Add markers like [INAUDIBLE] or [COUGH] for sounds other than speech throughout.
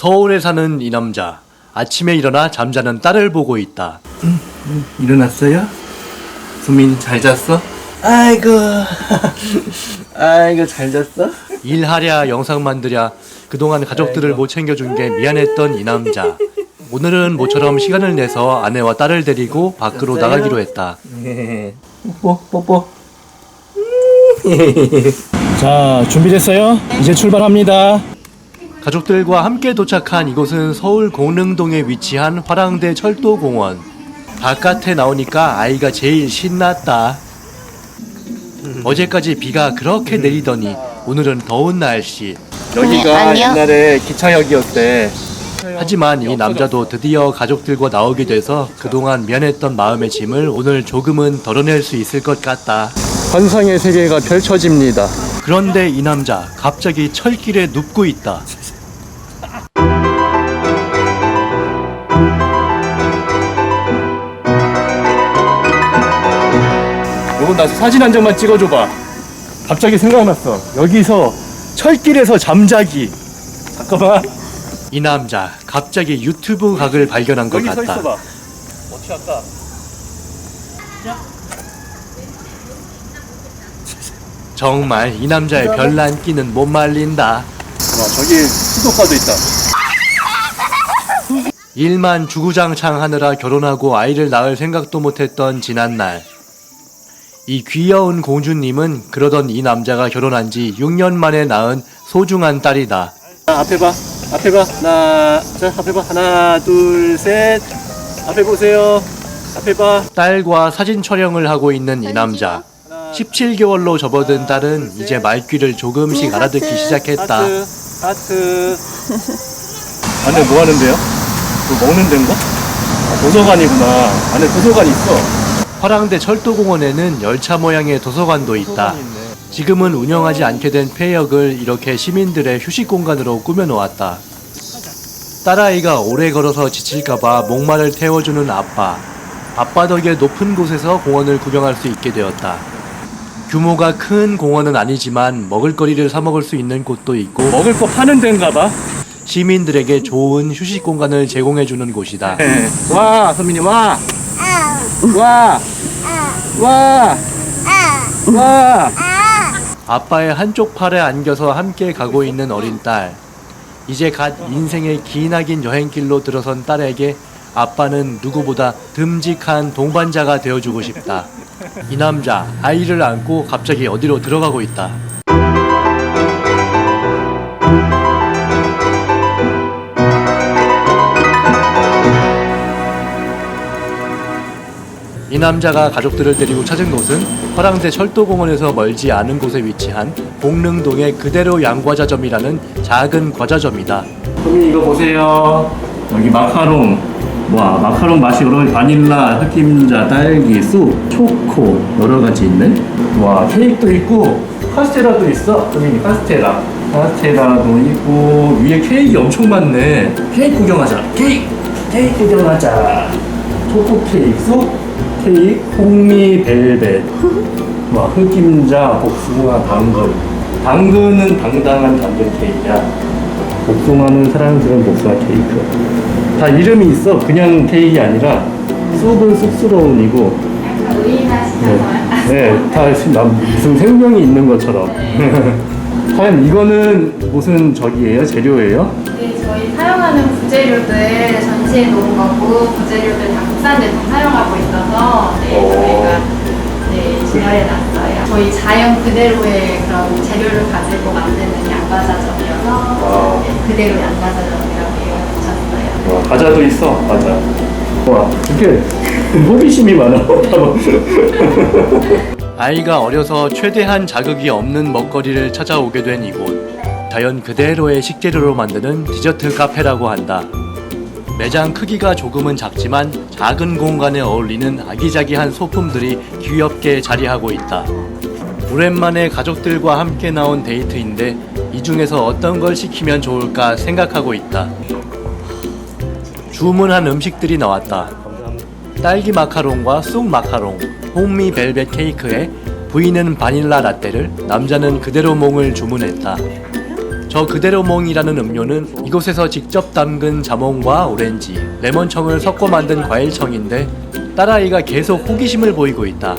서울에 사는 이 남자. 아침에 일어나 잠자는 딸을 보고 있다. 일어났어요? 수민 잘 잤어? 아이고, [LAUGHS] 아이고 잘 잤어? 일하랴 영상 만들랴 그동안 가족들을 못 챙겨준 게 미안했던 이 남자. 오늘은 모처럼 시간을 내서 아내와 딸을 데리고 밖으로 나가기로 했다. 뽀뽀 뽀뽀. 자, 준비됐어요? 이제 출발합니다. 가족들과 함께 도착한 이곳은 서울 공릉동에 위치한 화랑대 철도공원. 바깥에 나오니까 아이가 제일 신났다. 어제까지 비가 그렇게 내리더니 오늘은 더운 날씨. 여기가 아니요. 옛날에 기차역이었대. 하지만 이 남자도 드디어 가족들과 나오게 돼서 그동안 미안했던 마음의 짐을 오늘 조금은 덜어낼 수 있을 것 같다. 환상의 세계가 펼쳐집니다. 그런데 이 남자 갑자기 철길에 눕고 있다. 요거 나 사진 한 장만 찍어줘봐. 갑자기 생각났어. 여기서 철길에서 잠자기. 잠깐만. 이 남자 갑자기 유튜브 각을 발견한 것 여기 서 같다. 있어봐. 어떻게 할까? 정말 이 남자의 별난 끼는 못 말린다. 와, 저기 수도가도 있다. 일만 주구장창 하느라 결혼하고 아이를 낳을 생각도 못했던 지난날. 이 귀여운 공주님은 그러던 이 남자가 결혼한 지 6년 만에 낳은 소중한 딸이다. 자, 앞에 봐. 앞에 봐. 하나, 자, 앞에 봐. 하나, 둘, 셋. 앞에 보세요. 앞에 봐. 딸과 사진 촬영을 하고 있는 이 남자. 17개월로 접어든 딸은 이제 말귀를 조금씩 알아듣기 시작했다. 하트, 하트. 안에 뭐 하는데요? 뭐 먹는 데인가? 아, 도서관이구나. 안에 도서관이 있어. 화랑대 철도공원에는 열차 모양의 도서관도 있다. 지금은 운영하지 않게 된 폐역을 이렇게 시민들의 휴식 공간으로 꾸며놓았다. 딸아이가 오래 걸어서 지칠까봐 목마를 태워주는 아빠. 아빠 덕에 높은 곳에서 공원을 구경할 수 있게 되었다. 규모가 큰 공원은 아니지만 먹을거리를 사 먹을 수 있는 곳도 있고 먹을 거 파는 데인가 봐. 시민들에게 좋은 휴식 공간을 제공해주는 곳이다. 네. 와, 선민이 와. 와. 와. 와. 아빠의 한쪽 팔에 안겨서 함께 가고 있는 어린 딸. 이제 갓 인생의 기나긴 여행길로 들어선 딸에게 아빠는 누구보다 듬직한 동반자가 되어주고 싶다. 이 남자, 아이를 안고 갑자기 어디로 들어가고 있다. 이 남자가 가족들을 데리고 찾은 곳은 화랑대 철도공원에서 멀지 않은 곳에 위치한 공릉동의 그대로 양과자점이라는 작은 과자점이다. 선민이 이거 보세요. 여기 마카롱. 와, 마카롱 맛이 여러 가지 바닐라, 흑임자, 딸기, 쑥, 초코 여러 가지 있네. 와, 케이크도 있고 카스테라도 있어. 선민이 카스테라. 카스테라도 있고 위에 케이크 엄청 많네. 케이크 구경하자. 케이크. 케이크 구경하자. 초코 케이크, 쑥 케이크, 홍미 벨벳. 와, [LAUGHS] 흑임자, 복숭아, 당근. 당근은 당당한 당근 케이크야. 복숭아는 사랑스러운 복숭아 케이크. 다 이름이 있어. 그냥 케이크가 아니라 쑥은 쑥스러운이고. 네, 네, 다 시- 나 무슨 생명이 있는 것처럼. [LAUGHS] 과연 이거는 무슨 저기예요? 재료예요? 네, 저희 사용하는 부재료들 전시해 놓은 거고 부재료들 다 국산 제품 사용하고 있어서 네, 오. 저희가 네, 진열해 놨어요. 저희 자연 그대로의 그런 재료를 가지고 만드는 양과자점이어서 와. 네, 그대로 양과자점이라고 이름을 붙였어요. 와, 과자도 있어. 과자. 와, 이렇게 [LAUGHS] 호기심이 많아. [LAUGHS] 아이가 어려서 최대한 자극이 없는 먹거리를 찾아오게 된 이곳. 자연 그대로의 식재료로 만드는 디저트 카페라고 한다. 매장 크기가 조금은 작지만 작은 공간에 어울리는 아기자기한 소품들이 귀엽게 자리하고 있다. 오랜만에 가족들과 함께 나온 데이트인데 이 중에서 어떤 걸 시키면 좋을까 생각하고 있다. 주문한 음식들이 나왔다. 딸기 마카롱과 쑥 마카롱, 홍미 벨벳 케이크에 부인은 바닐라 라떼를 남자는 그대로 몽을 주문했다. 저 그대로 몽이라는 음료는 이곳에서 직접 담근 자몽과 오렌지, 레몬청을 섞어 만든 과일청인데 딸아이가 계속 호기심을 보이고 있다.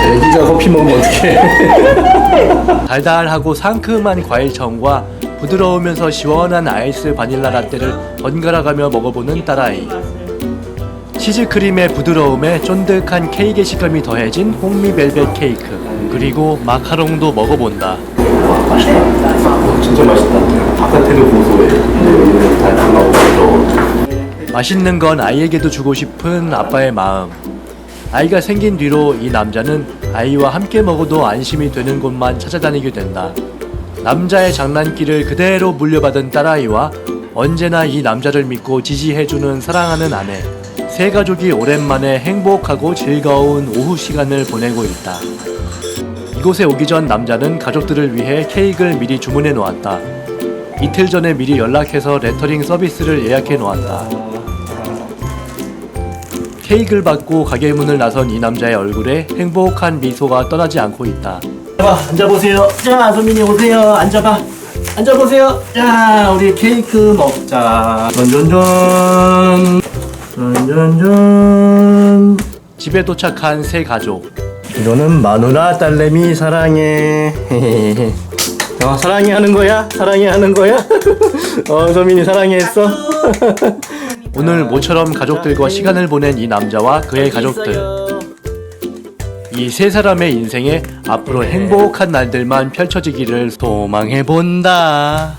애기가 커피 먹으면 어떡해 [LAUGHS] 달달하고 상큼한 과일청과 부드러우면서 시원한 아이스 바닐라 라떼를 번갈아가며 먹어보는 딸아이. 치즈크림의 부드러움에 쫀득한 케이크의 식감이 더해진 홍미 벨벳 케이크. 그리고 마카롱도 먹어본다. 어, 진짜 맛있다 바깥에도 고소해 달콤하고 부드러워 맛있는 건 아이에게도 주고 싶은 아빠의 마음. 아이가 생긴 뒤로 이 남자는 아이와 함께 먹어도 안심이 되는 곳만 찾아다니게 된다. 남자의 장난기를 그대로 물려받은 딸아이와 언제나 이 남자를 믿고 지지해주는 사랑하는 아내. 세 가족이 오랜만에 행복하고 즐거운 오후 시간을 보내고 있다. 이곳에 오기 전 남자는 가족들을 위해 케이크를 미리 주문해 놓았다. 이틀 전에 미리 연락해서 레터링 서비스를 예약해 놓았다. 케이크를 받고 가게 문을 나선 이 남자의 얼굴에 행복한 미소가 떠나지 않고 있다. 자, 앉아보세요. 자, 소민이 오세요. 앉아봐. 앉아보세요. 자, 우리 케이크 먹자. 전전전. 전전전. 집에 도착한 세 가족. 이거는 마누라 딸내미 사랑해. [LAUGHS] 어, 사랑해 하는 거야? 사랑해 하는 거야? [LAUGHS] 어, 소민이 사랑해 했어? [LAUGHS] 오늘 모처럼 가족들과 시간을 보낸 이 남자와 그의 가족들. 이 세 사람의 인생에 앞으로 행복한 날들만 펼쳐지기를 소망해 본다.